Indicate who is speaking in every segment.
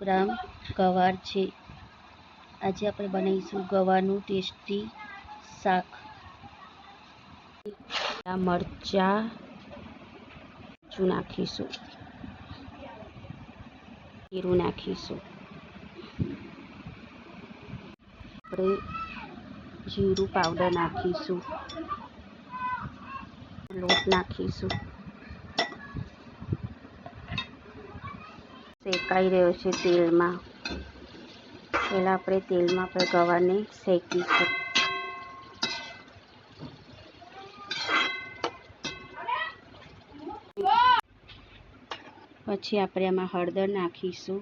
Speaker 1: ગ્રામ ગવાર છે. આજે આપણે બનાવીશું ગવારનું ટેસ્ટી શાક. મરચાં નાખીશું. જીરું નાખીશું. આપણે જીરું પાવડર નાખીશું. લોટ નાખીશું. શેકાઈ રહ્યો છે તેલમાં? પહેલાં આપણે તેલમાં આપણે ગવારને શેકીશું પછી આપણે આમાં હળદર નાખીશું.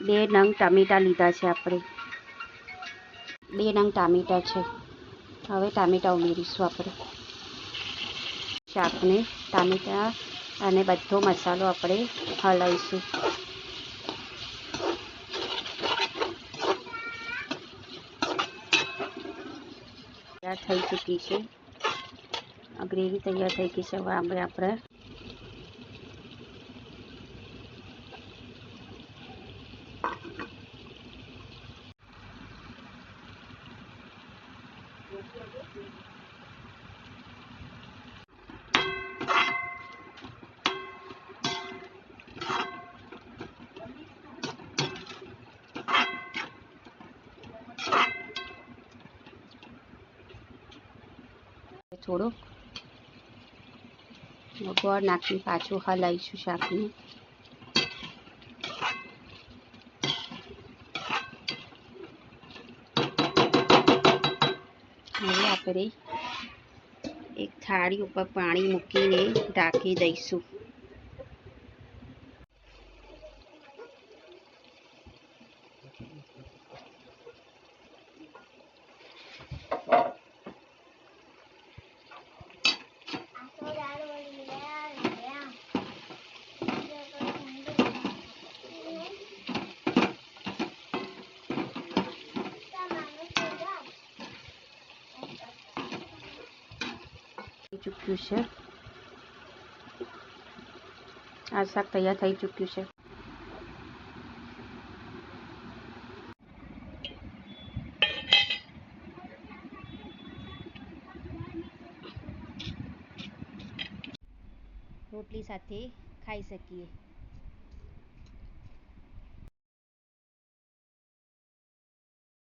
Speaker 1: બે નંગ ટામેટાં લીધા છે આપણે. બે નંગ ટામેટાં છે. હવે ટામેટાં ઉમેરીશું આપણે. શાકને ટામેટાં અને બધો મસાલો આપણે હલાવીશું. તૈયાર થઈ ચૂકી છે. ગ્રેવી તૈયાર થઈ ગઈ છે. હવે આપણે આપણે થોડુંક ગોળ નાખીને પાછું હલાવીશું શાકને હવે આપણે એક થાળી ઉપર પાણી મૂકીને ઢાંકી દઈશું. થઈ ચૂક્યું છે આ શાક તૈયાર થઈ ચૂક્યું છે રોટલી સાથે ખાઈ શકીએ